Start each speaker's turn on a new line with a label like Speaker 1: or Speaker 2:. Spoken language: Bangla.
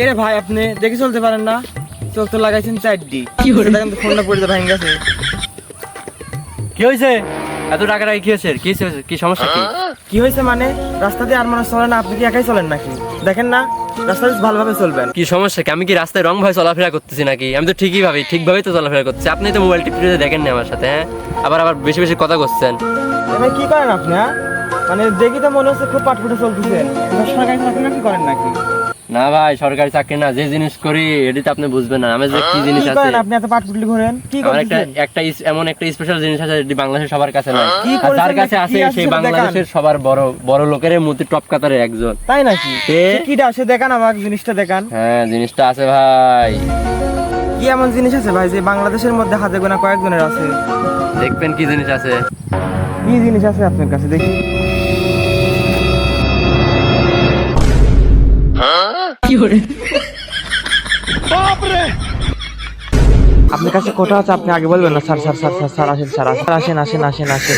Speaker 1: কে ভাই আপনি দেখে চলতে পারেন না। চোখ তো লাগাইছেন চারটি। দেখেন ফোনটা পড়ে ভেঙে গেছে
Speaker 2: কি হয়েছে? এত টাকা টাকা কি হয়েছে? কি কি সমস্যা কি?
Speaker 1: কি হয়েছে মানে? রাস্তা দিয়ে আর মানুষ চলে না আপনি কি একাই চলেন নাকি? দেখেন না রাস্তা ভালোভাবে চলবেন।
Speaker 2: কি সমস্যা কি? আমি কি রাস্তায় রং ভাবে চলাফেরা করতেছি নাকি? আমি তো ঠিকই ভাবি ঠিকভাবেই তো চলাফেরা করছি আপনি তো মোবাইল টিপতে দেখেন না আমার সাথে হ্যাঁ? আবার আবার বেশি বেশি কথা করছেন।
Speaker 1: ভাই কি করেন আপনি হ্যাঁ? মানে দেখি তো মনে হচ্ছে খুব পাটপুটে চলতেছেন সরকারি চাকরি নাকি করেন নাকি?
Speaker 2: না ভাই সরকারি চাকরি না যে জিনিস করি এটি তো আপনি বুঝবেন না। আমি যে কি জিনিস আছে
Speaker 1: করেন আপনি? এত পাটপুটলি ঘোরেন? কি
Speaker 2: আমার একটা একটা এমন একটা স্পেশাল জিনিস আছে যেটি বাংলাদেশের সবার কাছে নাই। আর যার কাছে আছে সেই বাংলাদেশের সবার বড় বড় লোকের মধ্যে টপ কাতারের একজন।
Speaker 1: তাই নাকি? কিটা সে দেখান আমাকে জিনিসটা দেখান।
Speaker 2: হ্যাঁ জিনিসটা আছে ভাই।
Speaker 1: কি এমন জিনিস আছে ভাই যে বাংলাদেশের মধ্যে হাতে গোনা কয়েকজনের আছে?
Speaker 2: দেখবেন কি জিনিস আছে।
Speaker 1: কি জিনিস আছে আপনার কাছে? দেখি। আপনার কাছে কোটা আছে আপনি আগে বলবেন না sir sir sir sir sir আসেন স্যার আসেন আসেন আসেন আসেন আসেন